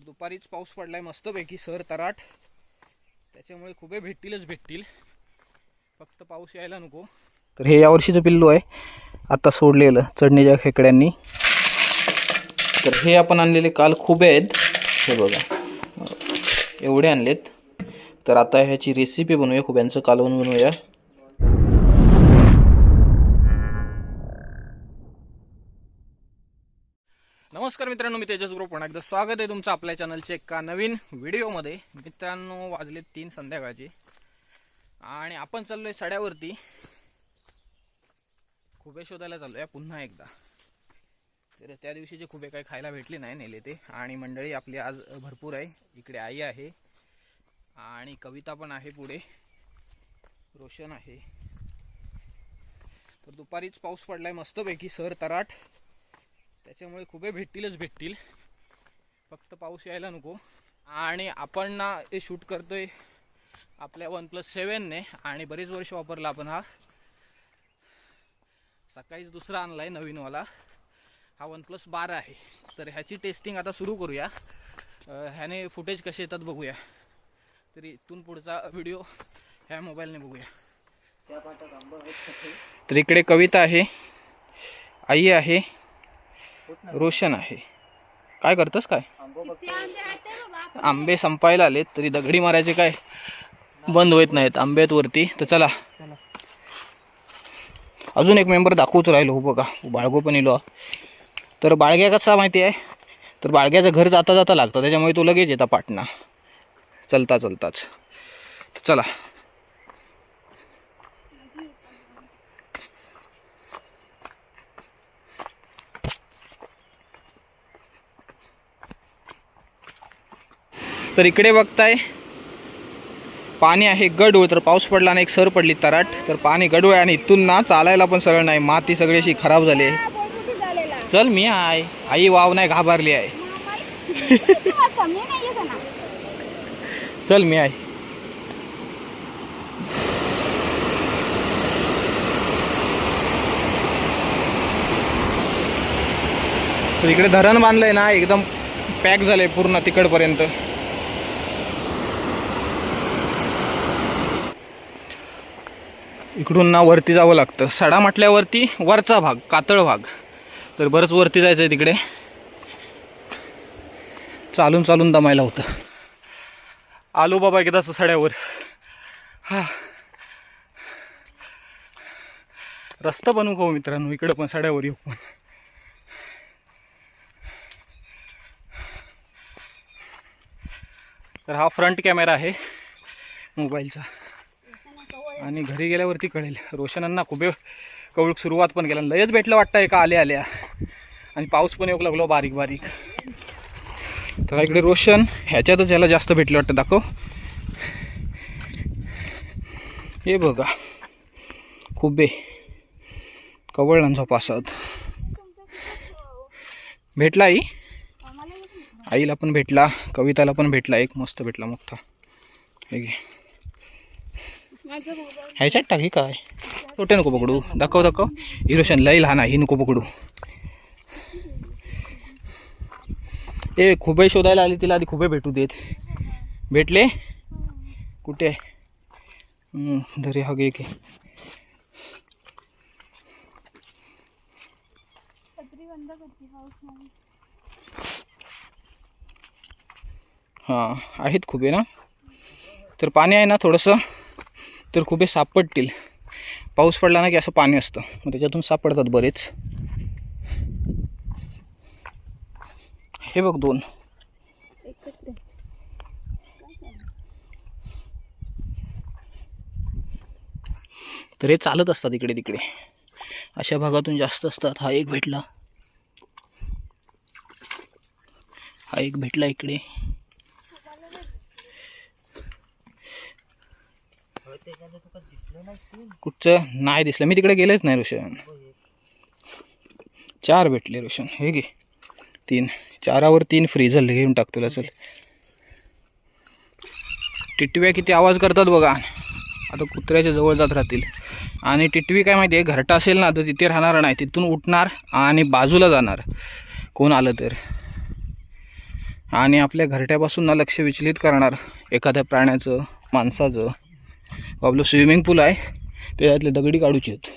तर दुपारीच पाऊस पडलाय मस्तपैकी सर तराट. त्याच्यामुळे खुबे भेटतीलच भेटतील. फक्त पाऊस यायला नको. तर हे यावर्षीचं पिल्लू आहे. आता सोडलेलं चढणीच्या खेकड्यांनी. तर हे आपण आणलेले काल खुबे आहेत. हे बघा. एवढे आणलेत. तर आता ह्याची रेसिपी बनवूया. खुब्यांचं कालवण बनवूया. नमस्कार मित्रांनो मी तेजस ग्रुप. पुन्हा एकदा स्वागत आहे तुमचं आपल्या चॅनलच्या एका नवीन व्हिडिओमध्ये. मित्रांनो वाजले तीन संध्याकाळचे. आणि आपण चाललोय सड्यावरती. खुबे शोधायला चाललोय पुन्हा एकदा. तर त्या दिवशीचे खुबे काही खायला भेटले नाही नेले ते. आणि मंडळी आपली आज भरपूर आहे. इकडे आई आहे. आणि कविता पण आहे पुढे. रोशन आहे. तर दुपारीच पाऊस पडलाय मस्तपैकी सर तराट. त्याच्यामुळे खुबे भेटतीलच भेटतील. फक्त पाऊस यायला नको. आणि आपण ना हे शूट करतोय आपल्या वन प्लस सेवनने आणि बरेच वर्ष वापरला आपण हा. सकाळीच दुसरा आणलाय नवीनवाला. हा वन प्लस बारा आहे. तर ह्याची टेस्टिंग आता सुरू करूया. ह्याने फुटेज कसे येतात बघूया. तरी इथून पुढचा व्हिडिओ ह्या मोबाईलने बघूया. तर इकडे कविता आहे. आई आहे. रोशन आहे. काय करतस काय? आंबे संपायला आलेत तरी दगडी मारायचे काय? बंद होत नाहीत आंबे आहेत वरती. तर चला. अजून एक मेंबर दाखवूच राहिलो हो बघा. बाळगो पण इलो. तर बाळग्या कसा माहिती आहे? तर बाळग्याचं घर जाता जाता लागतं त्याच्यामुळे तो लगेच येता पाटणा. चलता चलताच. तर चला. तर इकडे बघताय. पाणी आहे गडूळ तर पाऊस पडला आणि एक सर पडली तराट. तर पाणी गडूळ आहे आणि इथून ना चालायला पण सरळ नाही. माती सगळी अशी खराब झाली आहे. चल मी आहे. आई वाव नाही घाबरली आहे. चल मी आहे. तर इकडे धरण बांधलंय ना एकदम पॅक झालंय पूर्ण तिकडपर्यंत. इकडून ना वरती जावं लागतं. सडा म्हटल्यावरती वरचा भाग कातळ भाग. तर बरंच वरती जायचं आहे तिकडे. चालून चालून दमायला होतं. आलो बाबा एकदा सड्यावर. हा. रस्ता बनवू का हो मित्रांनो? इकडं पण सड्यावर येऊ पण. तर हा फ्रंट कॅमेरा आहे मोबाईलचा. आणि घरी गेल्यावरती कळेल. रोशनांना खूप कवळूक सुरुवात पण केला. लयच भेटलं वाटतं एका आल्या आल्या. आणि पाऊस पण येऊ लागलो बारीक बारीक. तर इकडे रोशन ह्याच्यातच याला जास्त भेटलं वाटतं. दाखव. हे बघा. खुबे कवळांचा पासाद भेटला आई? आईला पण भेटला. कविताला पण भेटला. एक मस्त भेटला मोठा. हे घे. ह्याच्यात टाकी काय? छोटे नको पकडू. दाखव दाखव. हिरोशन लई लहान आहे ही नको पकडू. ए खुबे शोधायला आली तिला आधी खुबे भेटू देत. भेटले? कुठे? धरे हा घे हां आहेत खुबे ना? तर पाणी आहे ना थोडंसं? तर खूप सापडतील. पाऊस पडला ना की असं पाणी असतं. मग त्याच्यातून सापडतात बरेच. हे बघ दोन. तर हे चालत असतात इकडे तिकडे. अशा भागातून जास्त असतात. हा एक भेटला. हा एक भेटला इकडे. कुठचं? नाही दिसलं. मी तिकडे गेलेच नाही रोशन चार भेटले रोशन हे घे. तीन. चारावर तीन फ्री झाले. घेऊन टाक तुला. चल. टिटव्या किती आवाज करतात बघा. आता कुत्र्याच्या जवळ जात राहतील. आणि टिटवी काय माहिती आहे? घरटा असेल ना तर तिथे राहणार नाही तिथून उठणार आणि बाजूला जाणार. कोण आलं तर. आणि आपल्या घरट्यापासून ना लक्ष विचलित करणार एखाद्या प्राण्याचं माणसाचं. आपलं स्विमिंग पूल आहे. त्याच्यातले दगडी काढूचे आहेत.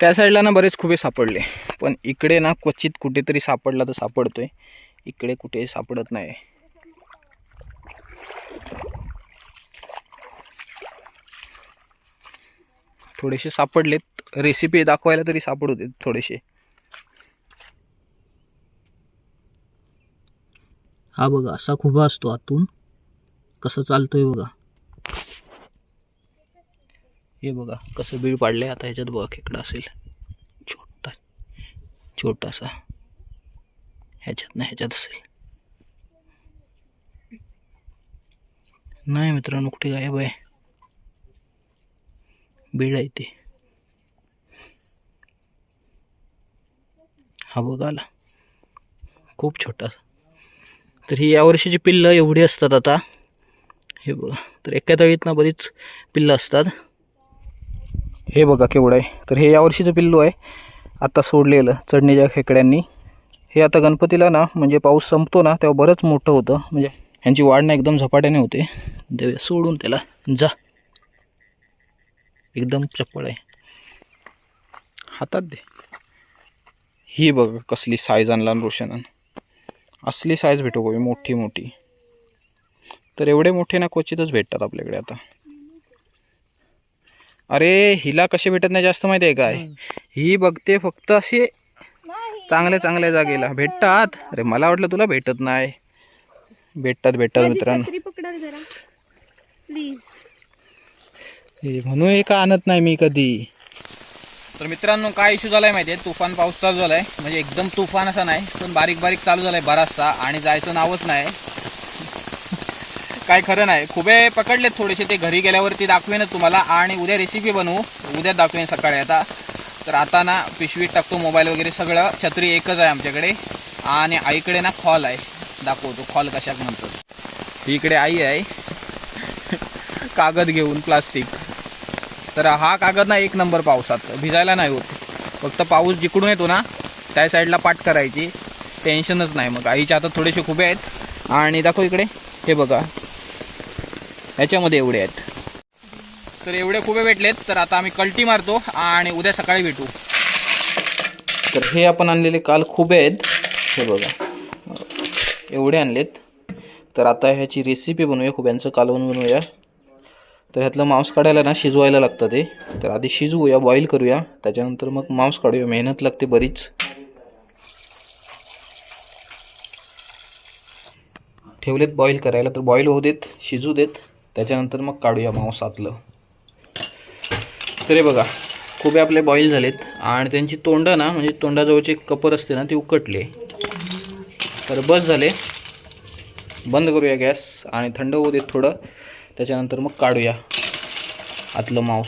त्या साईडला ना बरेच खुबे सापडले. पण इकडे ना क्वचित कुठेतरी सापडला तर सापडतोय. इकडे कुठे सापडत नाही. थोडेसे सापडलेत. रेसिपी दाखवायला तरी सापड होते थोडेसे. हा बघा असा खुबा असतो आतून. कसं चालतोय बघा. हे बघा कसं बीळ पाडलंय. आता ह्याच्यात बघा खेकडा असेल. छोटा छोटासा. ह्याच्यात ना ह्याच्यात असेल. नाही मित्रांनो कुठे गायब आहे? बीड आहे ते. हा बघा आला. खूप छोटा. तर ही यावर्षीची पिल्लं एवढी असतात आता. हे बघा. तर एका तळीत ना बरीच पिल्लं असतात. हे बघा केवढं आहे. तर हे यावर्षीचं पिल्लू आहे. आता सोडलेलं चढणीच्या खेकड्यांनी. हे आता गणपतीला ना म्हणजे पाऊस संपतो ना तेव्हा बरंच मोठं होतं. म्हणजे ह्यांची वाढ ना एकदम झपाट्याने होते. देऊया सोडून त्याला. जा. एकदम चप्पळ आहे. हातात दे. ही बघ कसली साईज आणला रोशनान. असली साईज भेटू गोवी मोठी मोठी. तर एवढे मोठे ना क्वचितच भेटतात आपल्याकडे आता. अरे हिला कसे भेटत नाही जास्त माहिती आहे काय? ही बघते फक्त असे चांगल्या चांगल्या जागेला. भेटतात. अरे मला वाटलं तुला भेटत नाही. भेटतात भेटतात मित्रांनो. हे म्हणून हे का आणत नाही मी कधी? तर मित्रांनो काय इश्यू झालाय माहिती आहे तुफान पाऊस चालू झालाय. म्हणजे एकदम तुफान असा नाही पण बारीक बारीक चालू झालाय बराचसा आणि जायचं नावच नाही. काय खरं नाही. खुबे पकडलेत थोडेसे ते घरी गेल्यावरती दाखवेनच तुम्हाला. आणि उद्या रेसिपी बनवू. उद्या दाखवेन सकाळी आता. तर आता ना पिशवीत टाकतो मोबाईल वगैरे सगळं. छत्री एकच आहे आमच्याकडे. आणि आईकडे ना खॉल आहे. दाखवतो खॉल कशात म्हणतो ही इकडे आई आहे. कागद घेऊन प्लास्टिक तर हा कागद ना एक नंबर पावसात. भिजायला नाही होत. फक्त पाऊस जिकडून येतो ना त्या साईडला पाठ करायची. टेन्शनच नाही मग. आईच्या हातात थोडेसे खुबे आहेत. आणि दाखव इकडे. हे बघा. ह्याच्यामध्ये एवढे आहेत. तर एवढे खुबे भेटलेत तर आता आम्ही कल्टी मारतो आणि उद्या सकाळी भेटू. तर हे आपण आणलेले काल खुबे आहेत. हे बघा. एवढे आणलेत. तर आता ह्याची रेसिपी बनवूया. खुब्यांचं कालवण बनवूया. तर ह्यातलं मांस काढायला ना शिजवायला लागतं ते. तर आधी शिजवूया बॉईल करूया. त्याच्यानंतर मग मांस काढूया. मेहनत लागते बरीच. ठेवलेत बॉईल करायला. तर बॉईल होऊ देत शिजू देत. त्याच्यानंतर मग काढूया मांस आतलं तर हे बघा खुबे आपले बॉईल झालेत. आणि त्यांची तोंड ना म्हणजे तोंडाजवळचे कपर असते ना ते उकटले. तर बस झाले. बंद करूया गॅस आणि थंड होऊ देत थोडं. त्याच्यानंतर मग काढूया आतलं मांस.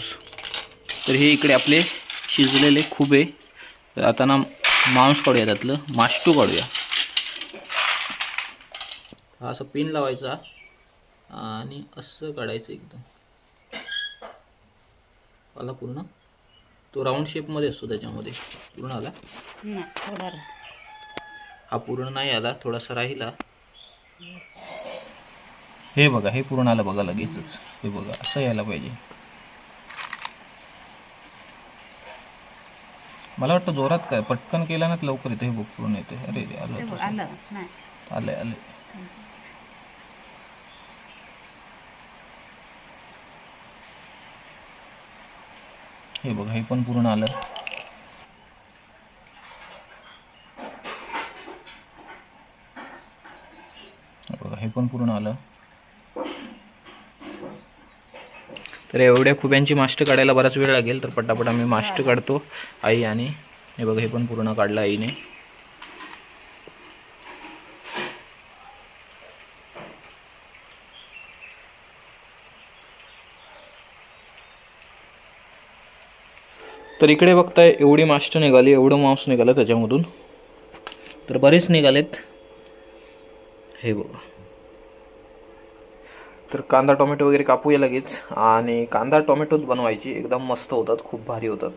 तर हे इकडे आपले शिजलेले खुबे. तर आता ना मांस काढूया त्यातलं. माष्टू काढूया. हा असं पिन लावायचा. आणि असं काढायचं एकदम. आला पूर्ण? तो राऊंड शेपमध्ये असतो त्याच्यामध्ये. पूर्ण आला? हा पूर्ण नाही आला थोडासा राहिला. हे बघा हे पूर्ण आलं बघा लगेचच. हे बघा असं यायला पाहिजे. मला वाटतं जोरात काय पटकन केलं ना लवकर येतं हे बघ पूर्ण येते अरे रे आलं तसं. आलं नाही आलंय आलंय हे बघा हे पण पूर्ण आलं. हे बघा हे पण पूर्ण आलं. तर एवढ्या खुब्यांची मास्ट काढायला बराच वेळ लागेल तर पटापट आम्ही मास्ट काढतो आई आणि हे बघा हे पण पूर्ण काढलं आईने. तर इकडे बघताय एवढी मास्ट निघाली एवढं मांस निघालं त्याच्यामधून. तर बरेच निघालेत. हे बघा. तर कांदा टोमॅटो वगैरे कापूया लगेच. आणि कांदा टोमॅटोच बनवायची. एकदम मस्त होतात खूप भारी होतात.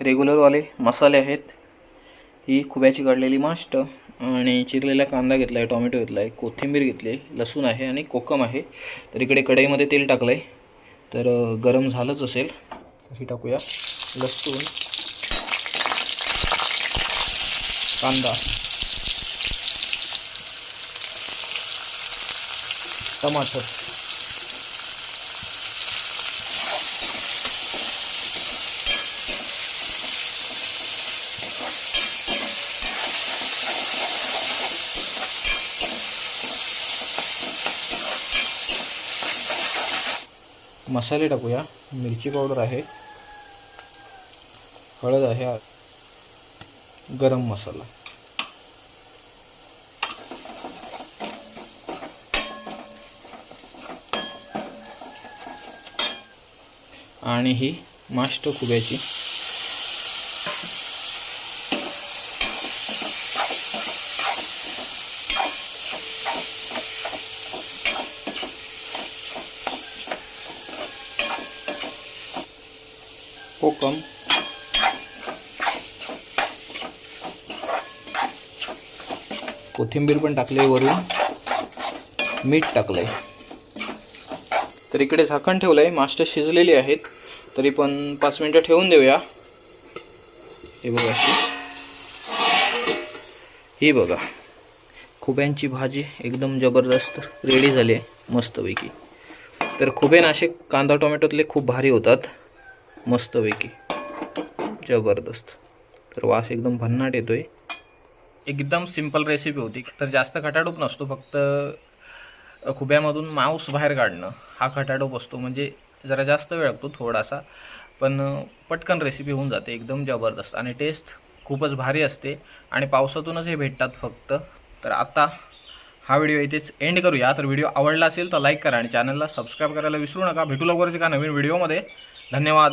रेग्युलरवाले मसाले आहेत. ही खुब्याची काढलेली मास्ट आणि चिरलेला कांदा घेतला आहे टोमॅटो घेतला आहे कोथिंबीर घेतली आहे लसूण आहे आणि कोकम आहे. तर इकडे कढईमध्ये तेल टाकलं आहे तर गरम झालंच असेल. ही टाकूया. लसूण कांदा टमाटर. मसाले टाकूया. मिरची पावडर आहे. हळद आहे. गरम मसाला. आणि ही मास्ट खुब्याची कोकम कोथिंबीर पण टाकले वरून. मीठ टाकलंय. तर इकडे झाकण ठेवलं आहे मास्टर शिजलेली आहेत. तरी पण पाच मिनटं ठेवून देऊया. हे बघा ही बघा. खुब्यांची भाजी एकदम जबरदस्त रेडी झाली आहे. मस्तपैकी. तर खुबे नाशिक कांदा टोमॅटोतले खूप भारी होतात. मस्तपैकी. जबरदस्त. तर वास एकदम भन्नाट येतोय. एकदम सिंपल रेसिपी होती. तर जास्त खटाडूप नसतो फक्त खुब्यामधून मांस बाहेर काढणं. हा खटाडूप असतो. म्हणजे जरा जास्त वेळ लागतो थोडासा. पण पटकन रेसिपी होऊन जाते. एकदम जबरदस्त. आणि टेस्ट खूपच भारी असते. आणि पावसातूनच हे भेटतात फक्त. तर आता हा व्हिडिओ इथेच एंड करूया. तर व्हिडिओ आवडला असेल तर लाईक करा आणि चॅनलला सबस्क्राईब करायला विसरू नका. भेटू लवकरच एका नवीन व्हिडिओमध्ये धन्यवाद.